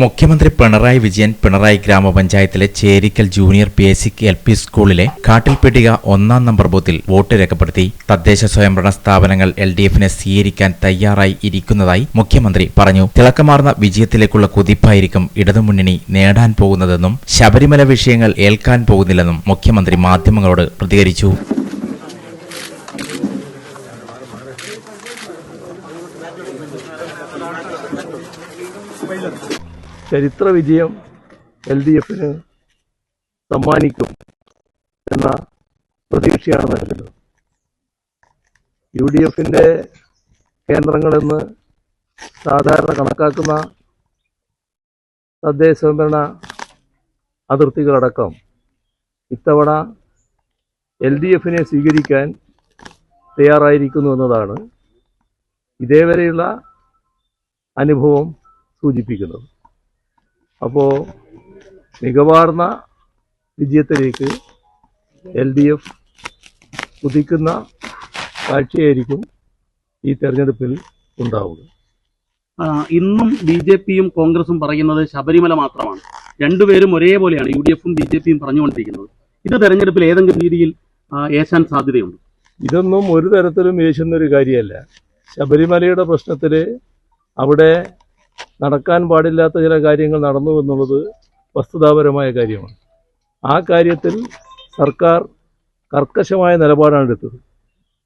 മുഖ്യമന്ത്രി പിണറായി വിജയൻ പിണറായി ഗ്രാമപഞ്ചായത്തിലെ Cherikkal junior basic L P സ്കൂളിലെ കാട്ടിൽപ്പെട്ടിക ഒന്നാം നമ്പർ ബൂത്തിൽ വോട്ട് രേഖപ്പെടുത്തി. തദ്ദേശ സ്വയംഭരണ സ്ഥാപനങ്ങൾ എൽ ഡി എഫിനെ സ്വീകരിക്കാൻ തയ്യാറായി ഇരിക്കുന്നതായി മുഖ്യമന്ത്രി പറഞ്ഞു. തിളക്കമാർന്ന വിജയത്തിലേക്കുള്ള കുതിപ്പായിരിക്കും ഇടതുമുന്നണി നേടാൻ പോകുന്നതെന്നും ശബരിമല വിഷയങ്ങൾ ഏൽക്കാൻ പോകുന്നില്ലെന്നും മുഖ്യമന്ത്രി മാധ്യമങ്ങളോട് പ്രതികരിച്ചു. ചരിത്ര വിജയം എൽ ഡി എഫിന് സമ്മാനിക്കും എന്ന പ്രതീക്ഷയാണ് നൽകുന്നത്. യു ഡി എഫിന്റെ കേന്ദ്രങ്ങളെന്ന് സാധാരണ കണക്കാക്കുന്ന തദ്ദേശ സ്വയംഭരണ അതിർത്തികളടക്കം ഇത്തവണ എൽ ഡി എഫിനെ സ്വീകരിക്കാൻ തയ്യാറായിരിക്കുന്നു എന്നതാണ് ഇതേവരെയുള്ള അനുഭവം സൂചിപ്പിക്കുന്നത് അപ്പോൾ മികവാർന്ന വിജയത്തിലേക്ക് എൽ ഡി എഫ് കുതിക്കുന്ന കാഴ്ചയായിരിക്കും ഈ തെരഞ്ഞെടുപ്പിൽ ഉണ്ടാവുക. ഇന്നും ബി ജെ പിയും കോൺഗ്രസും പറയുന്നത് ശബരിമല മാത്രമാണ്. രണ്ടുപേരും ഒരേപോലെയാണ് യു ഡി എഫും ബി ജെ പിയും പറഞ്ഞുകൊണ്ടിരിക്കുന്നത്. ഇത് തെരഞ്ഞെടുപ്പിൽ ഏതെങ്കിലും രീതിയിൽ ഏശാൻ സാധ്യതയുണ്ട്. ഇതൊന്നും ഒരു തരത്തിലും ഏശുന്നൊരു കാര്യമല്ല. ശബരിമലയുടെ പ്രശ്നത്തിൽ അവിടെ നടക്കാൻ പാടില്ലാത്ത ചില കാര്യങ്ങൾ നടന്നു എന്നുള്ളത് വസ്തുതാപരമായ കാര്യമാണ്. ആ കാര്യത്തിൽ സർക്കാർ കർക്കശമായ നിലപാടാണ് എടുത്തത്.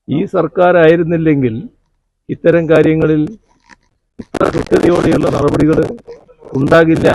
ഈ സർക്കാർ ആയിരുന്നില്ലെങ്കിൽ ഇത്തരം കാര്യങ്ങളിൽ ഇത്ര കൃത്യതയോടെയുള്ള നടപടികൾ ഉണ്ടാകില്ല.